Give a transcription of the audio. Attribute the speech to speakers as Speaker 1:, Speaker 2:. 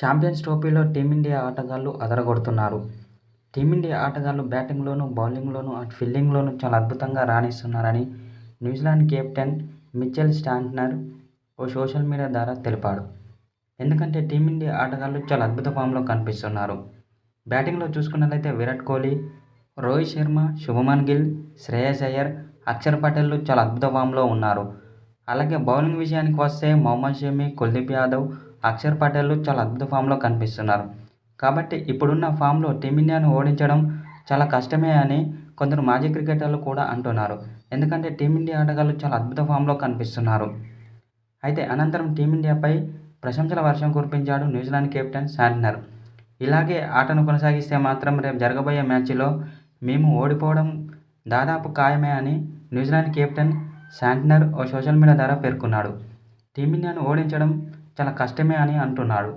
Speaker 1: Champions ట్రోఫీలో team India ఆటగాళ్ళు అదరగొడుతున్నారు. Team India ఆటగాళ్ళు బ్యాటింగ్లోనూ, బౌలింగ్లోనూ, అటు ఫీల్డింగ్లోనూ చాలా అద్భుతంగా రాణిస్తున్నారని New Zealand captain Mitchell Santner ఓ సోషల్ మీడియా ద్వారా తెలిపాడు. ఎందుకంటే టీమిండియా ఆటగాళ్ళు చాలా అద్భుత ఫామ్లో కనిపిస్తున్నారు. బ్యాటింగ్లో చూసుకున్నట్లయితే విరాట్ కోహ్లీ, రోహిత్ శర్మ, శుభమన్ గిల్, శ్రేయస్ అయ్యర్, అక్షర్ పటేల్ చాలా అద్భుత ఫామ్లో ఉన్నారు. అలాగే బౌలింగ్ విషయానికి వస్తే మొహమ్మద్ షమి, కుల్దీప్ యాదవ్, అక్షర్ పటేల్ చాలా అద్భుత ఫామ్లో కనిపిస్తున్నారు. కాబట్టి ఇప్పుడున్న ఫామ్లో టీమిండియాను ఓడించడం చాలా కష్టమే అని కొందరు మాజీ క్రికెటర్లు కూడా అంటున్నారు. ఎందుకంటే టీమిండియా ఆటగాళ్ళు చాలా అద్భుత ఫామ్లో కనిపిస్తున్నారు. అయితే అనంతరం టీమిండియాపై ప్రశంసల వర్షం కురిపించాడు న్యూజిలాండ్ కెప్టెన్ శాంట్నర్. ఇలాగే ఆటను కొనసాగిస్తే మాత్రం రేపు జరగబోయే మ్యాచ్లో మేము ఓడిపోవడం దాదాపు ఖాయమే అని న్యూజిలాండ్ కెప్టెన్ శాంట్నర్ ఓ సోషల్ మీడియా ద్వారా పేర్కొన్నాడు. టీమిండియాను ఓడించడం చాలా కష్టమే అని అంటున్నాడు.